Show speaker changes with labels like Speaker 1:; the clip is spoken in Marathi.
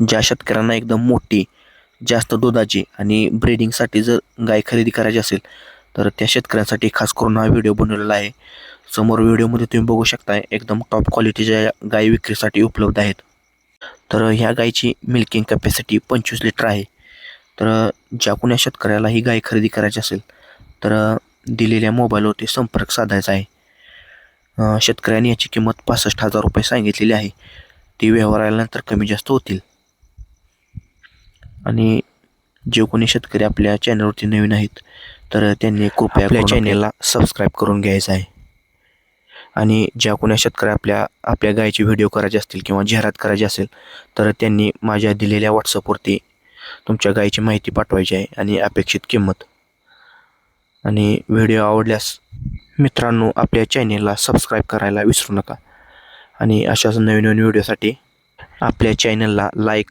Speaker 1: ज्या शेतकऱ्यांना एकदम मोठी जास्त दुधाची आणि ब्रीडिंगसाठी जर गाय खरेदी करायची असेल तर त्या शेतकऱ्यांसाठी खास करून हा व्हिडिओ बनवलेला आहे. समोर व्हिडिओमध्ये तुम्ही बघू शकताय एकदम टॉप क्वालिटीच्या गाय विक्रीसाठी उपलब्ध आहेत. तर ह्या गायची मिल्किंग कॅपॅसिटी पंचवीस लिटर आहे. तर ज्या कोण्या शेतकऱ्याला ही गाय खरेदी करायची असेल तर दिलेल्या मोबाईलवरती संपर्क साधायचा आहे. शेतकऱ्याने शेतकऱ्यांनी याची किंमत पासष्ट हजार रुपये सांगितलेली आहे. ती व्यवहार आल्यानंतर कमी जास्त होतील. आणि जे कोणी शेतकरी आपल्या चॅनलवरती नवीन आहेत तर त्यांनी कृपया आपल्या चॅनेलला सबस्क्राईब करून घ्यायचं आहे. आणि ज्या कोण्या शेतकऱ्या आपल्या आपल्या गायचे व्हिडिओ करायचे असतील किंवा जाहिरात करायची असेल तर त्यांनी माझ्या दिलेल्या व्हॉट्सअपवरती तुमच्या गायची माहिती पाठवायची आहे आणि अपेक्षित किंमत. आणि व्हिडिओ आवडल्यास मित्रांनो आपल्या चॅनेलला सबस्क्राईब करायला विसरू नका. आणि अशाच नवीन नवीन व्हिडिओसाठी आपल्या चॅनलला लाईक